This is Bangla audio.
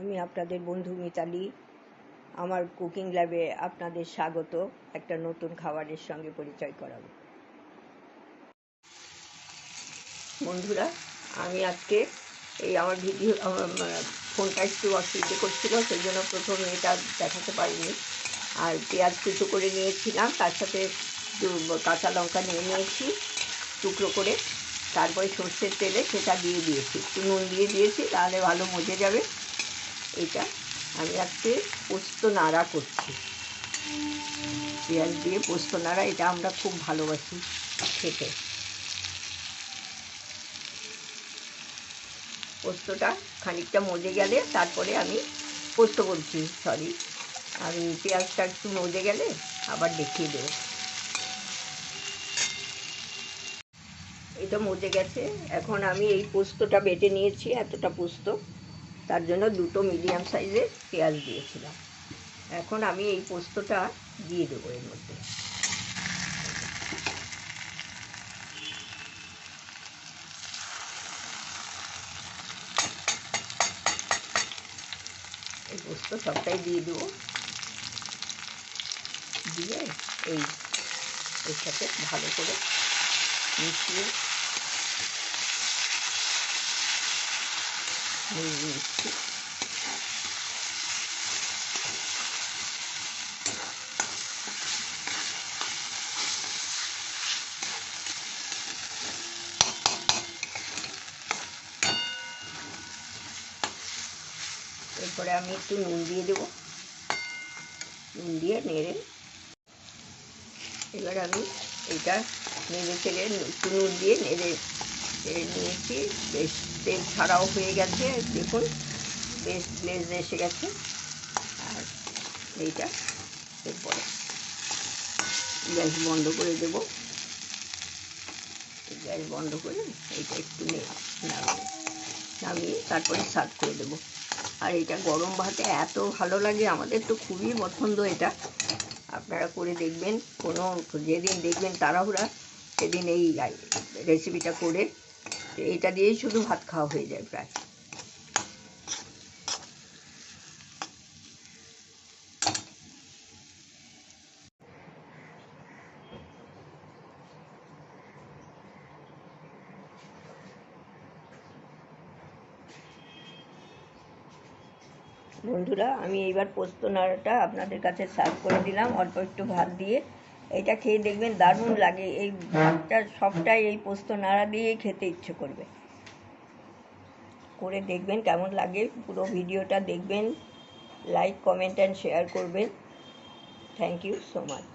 আমি আপনাদের বন্ধু মিতালি। আমার কুকিং ল্যাবে আপনাদের স্বাগত। একটা নতুন খাবারের সঙ্গে পরিচয় করাবো। বন্ধুরা, আমি আজকে এই আমার ভিডিও ফোনটা একটু অসুবিধে করছিল, সেই জন্য প্রথমে এটা দেখাতে পারিনি। আর পেঁয়াজ কুচো করে নিয়েছিলাম, তার সাথে কাঁচা লঙ্কা নিয়ে নিয়েছি, টুকরো করে। তারপরে সর্ষের তেলে সেটা দিয়ে দিয়েছি। একটু নুন দিয়ে দিয়েছি, তাহলে ভালো মজে যাবে। এটা আমি আজকে পোস্ত নাড়া করছি। পেঁয়াজ দিয়ে পোস্ত নাড়া, এটা আমরা খুব ভালোবাসি খেতে। পোস্তটা খানিকটা মজে গেলে তারপরে আমি পোস্ত বলছি সরি আমি পেঁয়াজটা একটু মজে গেলে আবার দেখিয়ে দেবো। এটা মজে গেছে। এখন আমি এই পোস্তটা বেটে নিয়েছি, এতটা পোস্ত। তার জন্য দুটো মিডিয়াম সাইজের পেঁয়াজ দিয়েছিলাম। এখন আমি এই পোস্তটা দিয়ে দেবো এর মধ্যে। এই পোস্ত সবটাই দিয়ে দেবো। দিয়ে এই, এর সাথে ভালো করে মিশিয়ে এরপরে আমি একটু নুন দিয়ে দেবো। নুন দিয়ে নেড়ে। এবার আমি এটা নেড়ে চেড়ে একটু নুন দিয়ে নেড়ে চেড়ে নিয়েছি। বেশ, তেল ছাড়াও হয়ে গেছে, দেখুন, বেশ গ্লেজ এসে গেছে। আর এইটা এরপরে গ্যাস বন্ধ করে দেবো। গ্যাস বন্ধ করে এইটা একটু নামিয়ে নামিয়ে তারপরে সার্ভ করে দেবো। আর এটা গরম ভাতে এত ভালো লাগে, আমাদের তো খুবই পছন্দ এটা। আপনারা করে দেখবেন, কোনো যেদিন দেখবেন তাড়াহুড়া, সেদিন এই রেসিপিটা করে এইটা দিয়েই শুধু ভাত খাওয়া হয়ে যায় প্রায়। বন্ধুরা, আমি এইবার পোস্ত নাড়াটা আপনাদের কাছে সার্ভ করে দিলাম। অল্প একটু ভাত দিয়ে এটা খেয়ে দেখবেন দারুণ লাগে। এই ভাতটা সবটাই এই পোস্ত নাড়া দিয়েই খেতে ইচ্ছে করবে। করে দেখবেন কেমন লাগে। পুরো ভিডিওটা দেখবেন লাইক কমেন্ট অ্যান্ড শেয়ার করবেন। Thank you so much